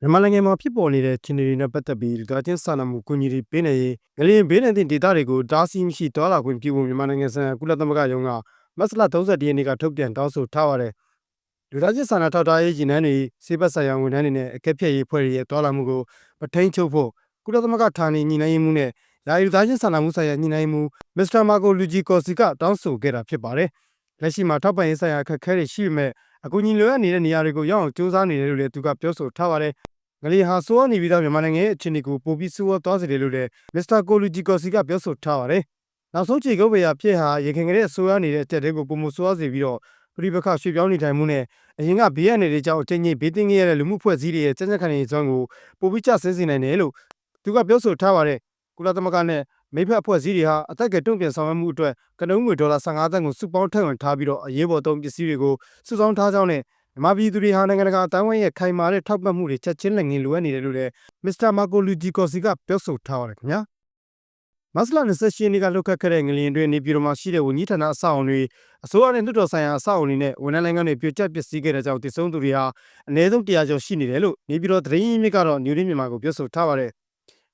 မြန်မာနိုင်ငံမှာဖြစ်ပေါ်နေတဲ့ခြေနေတွေနဲ့ပတ်သက်ပြီးလူသားချင်းစာနာမှုကူညီတွေပေးနေရေးငလျင်ဘေးဒဏ်သင့်ဒေသတွေကိုတားဆီးမရှိတွာလာခွင့်ပြုဖို့မြန်မာနိုင်ငံဆိုင်ရာကုလသမဂ္ဂရုံးကမတ်လ31ရက်နေ့ကထုတ်ပြန်တောင်းဆိုထားပါတယ်။လူသားချင်းစာနာထောက်ထားရေးရည်နှန်းတွေစေဘက်ဆိုင်ရာဝန်ထမ်းတွေနဲ့အကဲဖြတ်ရေးဖွဲ့တွေရဲ့တွာလာမှုကိုပထိန်ချုပ်ဖို့ကုလသမဂ္ဂဌာနေညီနိုင်ရေးမှုနဲ့ယာယီလူသားချင်းစာနာမှုဆိုင်ရာညီနိုင်မှုမစ္စတာမာကိုလူဂျီကော်စီကတောင်းဆိုခဲ့တာဖြစ်ပါတယ်။လက်ရှိမှာထောက်ပံ့ရေးဆိုင်ရာအခက်အခဲတွေရှိပေမဲ့ အကူအညီလိုအပ်နေတဲ့နေရာတွေကိုရောက်အောင်စူးစမ်းနေတယ်လို့လည်းသူကပြောဆိုထားပါတယ်။ငလျင်ဟာဆိုးဝါးနေပြီးသားမြန်မာနိုင်ငံရဲ့အခြေအနေကိုပိုပြီးဆိုးဝါးသွားစေတယ်လို့လည်းမစ္စတာကိုလူဂျီကော်စီကပြောဆိုထားပါတယ်။နောက်ဆုံးခြေကုပ်ပေရာဖြစ်ဟာရခိုင်ကလေးဆိုးဝါးနေတဲ့အတက်တွေကိုပုံမဆိုးဝါးစေပြီးတော့ပြိပခရွှေ့ပြောင်းနေထိုင်မှုနဲ့အရင်ကဘေးရန်တွေကြောင့်အချိန်ကြီးဘေးတင်ခဲ့ရတဲ့လူမှုဖွဲ့စည်းတွေရဲ့စက်စက်ခံနေစွမ်းကိုပိုပြီးကျဆင်းစေနိုင်တယ်လို့သူကပြောဆိုထားပါတယ်။ကုလသမဂ္ဂနဲ့ မိဖက်အဖွဲ့အစည်းတွေဟာအသက်ကတုံ့ပြန်ဆောင်ရွက်မှုအတွက်ကနုံးငွေဒေါ်လာ15သန်းကိုစုပေါင်းထည့်ဝင်ထားပြီးတော့အရေးပေါ်သုံးပစ္စည်းတွေကိုစုဆောင်းထားကြောင်းနဲ့မြန်မာပြည်သူတွေဟာနိုင်ငံတကာအတိုင်းအဝိုင်းရဲ့ခိုင်မာတဲ့ထောက်ပံ့မှုတွေချက်ချင်းလက်ငင်းလိုအပ်နေတယ်လို့လည်းမစ္စတာမာကိုလူဂျီကော်စီကပြောဆိုထားပါတယ်ခင်ဗျာမတ်လ28ရက်နေ့ကလောက်ခတ်ခဲ့တဲ့ငလျင်တွေနေပြည်တော်မှာရှိတဲ့ဝန်ကြီးဌာနအဆောက်အုံတွေအစိုးရနဲ့လွှတ်တော်ဆိုင်ရာအဆောက်အုံတွေနဲ့ဝန်ထမ်းလိုင်းကနေပြိုကျပျက်စီးခဲ့တဲ့ကြောင့်တည်ဆုံသူတွေဟာအနည်းဆုံး100ကျော်ရှိနေတယ်လို့နေပြည်တော်သတင်းရင်းမြစ်ကတော့ညူရင်းမြန်မာကိုပြောဆိုထားပါတယ်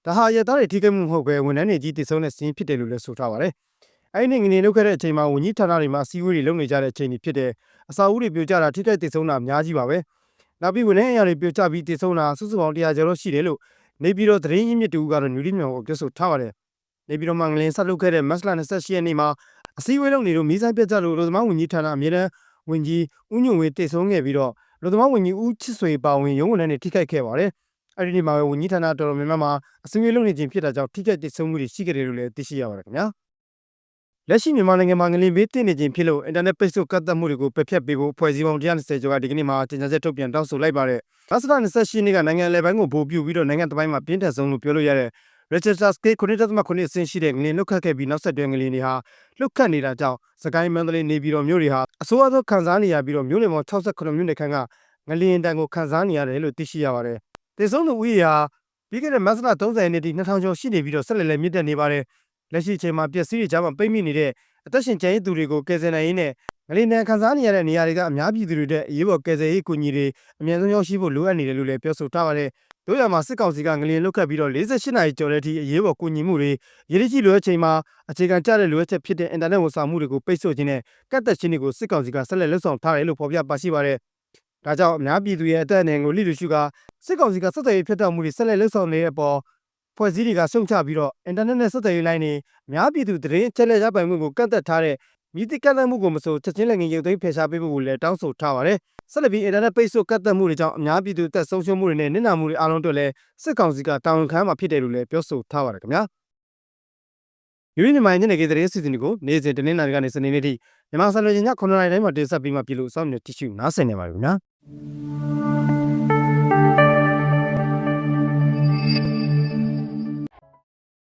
ဒါဟာရသားတွေထိခိုက်မှုမဟုတ်ဘဲဝန်ထမ်းတွေကြီးတည်ဆုံတဲ့စီးရင်ဖြစ်တယ်လို့လည်းဆိုထားပါတယ်အဲ့ဒီငလျင်လောက်ခဲ့တဲ့အချိန်မှာဝန်ကြီးဌာနတွေမှာအစည်းအဝေးတွေလုပ်နေကြတဲ့အချိန်တွေဖြစ်တဲ့အစာအုပ်တွေပြိုကျတာထိခိုက်တည်ဆုံတာအများကြီးပါပဲနောက်ပြီးဝန်ထမ်းအရာတွေပြိုကျပြီးတည်ဆုံတာစုစုပေါင်း100ကျော်လို့ရှိတယ်လို့နေပြည်တော်သတင်းရင်းမြစ်တူကတော့ညူရင်းမြန်မာကိုပြောဆိုထားပါတယ်နေပြည်တော်မှာငလျင်ဆက်လုပ်ခဲ့တဲ့မတ်လ28ရက်နေ့မှာအစည်းအဝေးလုပ်နေလို့မိဆိုင်ပြတ်ကြလို့လူသမားဝန်ကြီးဌာနအမြဲတမ်းဝန်ကြီးဦးညွန့်ဝေတည်ဆုံခဲ့ပြီးတော့လူသမားဝန်ကြီးဦးချစ်ဆွေပါဝင်ရုံးဝန်ထမ်းတွေထိခိုက်ခဲ့ပါတယ် အဲ့ဒီနေ့မှာပဲဝန်ကြီးဌာနတော်တော်များများမှာအစည်းအဝေးလုပ်နေခြင်းဖြစ်တာကြောင့်ထိခိုက်တည်ဆုံမှုတွေရှိခဲ့တယ်လို့လည်းသိရှိရပါတယ်ခင်ဗျာလက်ရှိမြန်မာနိုင်ငံမှာငလင်ဘေးတင်နေခြင်းဖြစ်လို့အင်တာနက်ပိတ်ဆို့ကန့်သတ်မှုတွေကိုပယ်ဖျက်ပေးဖို့ဖွဲ့စည်းပုံ120ကျော်ကဒီကနေ့မှာတင်ပြချက်ထုတ်ပြန်တောင်းဆိုလိုက်ပါတယ်။မတ်လ28နေ့ကနိုင်ငံအလဲပိုင်းကိုဗိုလ်ပြူပြီးတော့နိုင်ငံတပိုင်းမှာပြင်းထန်ဆုံးလို့ပြောလို့ရတဲ့ Register Scale 9.9အဆင့်ရှိတဲ့ငလင်လုတ်ခတ်ခဲ့ပြီးနောက်ဆက်တွဲငလင်တွေဟာလုတ်ခတ်နေတာကြောင့်စကိုင်းမန္တလေးနေပြည်တော်မြို့တွေဟာအဆိုးအဆုံးခံစားနေရပြီးတော့မြို့နယ်ပေါင်း68မြို့နယ်ခန့်ကငလင်တန်ကိုခံစားနေရတယ်လို့သိရှိရပါတယ်။ တေဆုံးသူဦးရေဟာပြီးခဲ့တဲ့မတ်လ30ရက်နေ့ထိ2000ကျော်ရှိနေပြီးတော့ဆက်လက်လက်မြင့်တက်နေပါတယ်။လက်ရှိအချိန်မှာပျက်စီးတွေကြားမှာပိတ်မိနေတဲ့အသက်ရှင်ကျန်ရည်သူတွေကိုကယ်ဆယ်နိုင်ရေးနဲ့ငလင်တန်ခံစားနေရတဲ့နေရာတွေကအများပြည်သူတွေတဲ့အရေးပေါ်ကယ်ဆယ်ရေးကူညီတွေအမြန်ဆုံးရောက်ရှိဖို့လိုအပ်နေတယ်လို့လည်းပြောဆိုထားပါတယ်။တို့ရမှာစစ်ကောင်စီကငလင်လုတ်ခတ်ပြီးတော့48နာရီကျော်တဲ့အထိအရေးပေါ်ကူညီမှုတွေရည်ရည်ကြီးလိုအပ်ချိန်မှာအခြေခံကျတဲ့လိုအပ်ချက်ဖြစ်တဲ့အင်တာနက်ဝန်ဆောင်မှုတွေကိုပိတ်ဆို့ခြင်းနဲ့ကတ်သက်ခြင်းတွေကိုစစ်ကောင်စီကဆက်လက်လှုပ်ဆောင်ထားတယ်လို့ဖော်ပြပါရှိပါတယ်။ဒါကြောင့်အများပြည်သူရဲ့အသက်အန္တရာယ်ကိုလိလူရှုက စစ်ကောင်စီကဆက်သွယ်ရေးဖျက်တောက်မှုတွေဆက်လက်လှုပ်ဆောင်နေတဲ့အပေါ်ဖွဲ့စည်းတွေကရှုံချပြီးတော့အင်တာနက်နဲ့ဆက်သွယ်ရေးလိုင်းတွေအများပြည်သူသတင်းအချက်အလက်ရပိုင်မှုကိုကန့်သက်ထားတဲ့မြစ်တိကန့်သက်မှုကိုမဆိုချက်ချင်းလည်းငင်ရုပ်သိမ်းဖယ်ရှားပေးဖို့လည်းတောင်းဆိုထားပါတယ်။ဆက်လက်ပြီးအင်တာနက်ပိတ်ဆို့ကန့်သက်မှုတွေကြောင့်အများပြည်သူတက်ဆုံးရှုံးမှုတွေနဲ့နစ်နာမှုတွေအားလုံးအတွက်လည်းစစ်ကောင်စီကတာဝန်ခံမှာဖြစ်တယ်လို့လည်းပြောဆိုထားပါတယ်ခင်ဗျာ။ယူရင်းမြန်မာညနေခင်းသတင်းစီစဉ်တွေကိုနေ့စဉ်တင်းနေကနေစနေနေ့ထိမြန်မာစံတော်ချိန်ည9:00နာရီတိုင်းမှာတင်ဆက်ပြီးမှပြည်လို့စောင့်မျှော်ကြည့်ရှုနားဆင်နေပါပြီခင်ဗျာ။